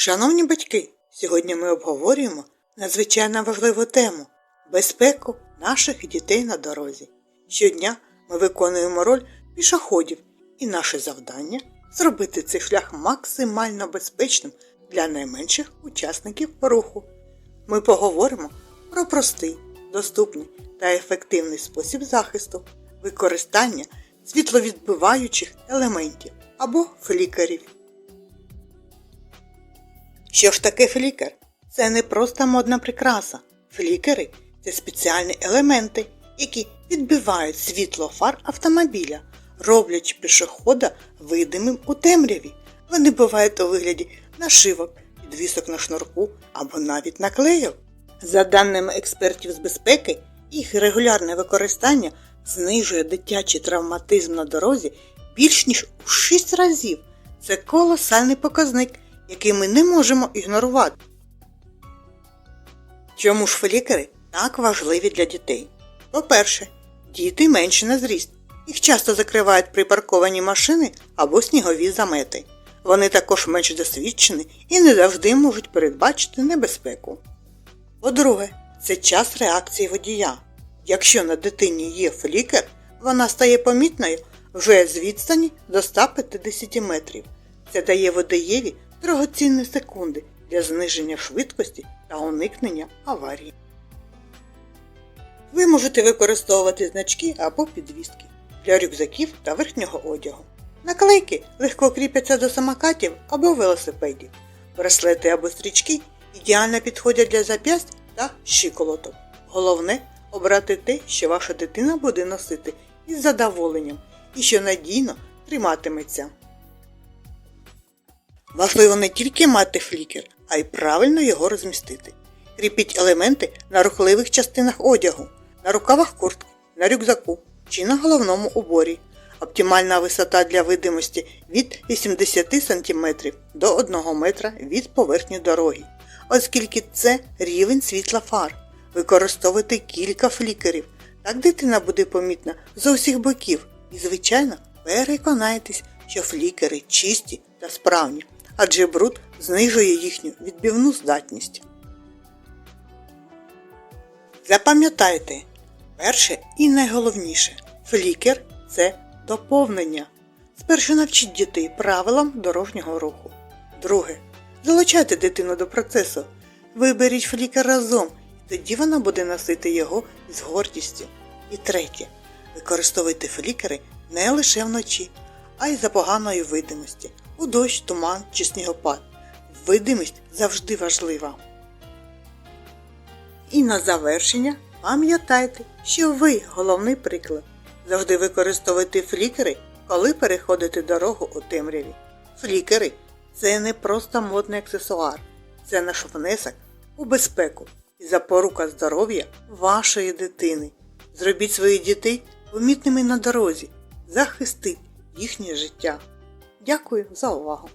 Шановні батьки, сьогодні ми обговорюємо надзвичайно важливу тему безпеку наших дітей на дорозі. Щодня ми виконуємо роль пішоходів, і наше завдання зробити цей шлях максимально безпечним для найменших учасників руху. Ми поговоримо про простий, доступний та ефективний спосіб захисту, використання світловідбиваючих елементів або флікерів. Що ж таке флікер? Це не просто модна прикраса. Флікери це спеціальні елементи, які відбивають світло фар автомобіля, роблячи пішохода видимим у темряві. Вони бувають у вигляді нашивок, підвісок на шнурку або навіть наклейок. За даними експертів з безпеки, їх регулярне використання знижує дитячий травматизм на дорозі більш ніж у 6 разів. Це колосальний показник, який ми не можемо ігнорувати. Чому ж флікери так важливі для дітей? По-перше, діти менші на зріст. Їх часто закривають припарковані машини або снігові замети. Вони також менш досвідчені і не завжди можуть передбачити небезпеку. По-друге, це час реакції водія. Якщо на дитині є флікер, вона стає помітною вже з відстані до 150 метрів. Це дає водієві дорогоцінні секунди для зниження швидкості та уникнення аварії. Ви можете використовувати значки або підвіски для рюкзаків та верхнього одягу. Наклейки легко кріпяться до самокатів або велосипедів. Браслети або стрічки ідеально підходять для зап'ясть та щиколоток. Головне обрати те, що ваша дитина буде носити із задоволенням і що надійно триматиметься. Важливо не тільки мати флікер, а й правильно його розмістити. Кріпіть елементи на рухливих частинах одягу, на рукавах куртки, на рюкзаку чи на головному уборі. Оптимальна висота для видимості від 80 см до 1 метра від поверхні дороги, оскільки це рівень світла фар. Використовуйте кілька флікерів. Так дитина буде помітна з усіх боків і, звичайно, переконайтесь, що флікери чисті та справні, адже бруд знижує їхню відбивну здатність. Запам'ятайте, перше і найголовніше флікер це доповнення. Спершу навчіть дітей правилам дорожнього руху. Друге. Залучайте дитину до процесу. Виберіть флікер разом, і тоді вона буде носити його з гордістю. І третє. Використовуйте флікери не лише вночі, а й за поганої видимості у дощ, туман чи снігопад. Видимість завжди важлива. І на завершення пам'ятайте, що ви головний приклад. Завжди використовуйте флікери, коли переходите дорогу у темряві. Флікери це не просто модний аксесуар, це наш внесок у безпеку і запорука здоров'я вашої дитини. Зробіть своїх дітей помітними на дорозі, захистіть їхнє життя. Дякую за увагу!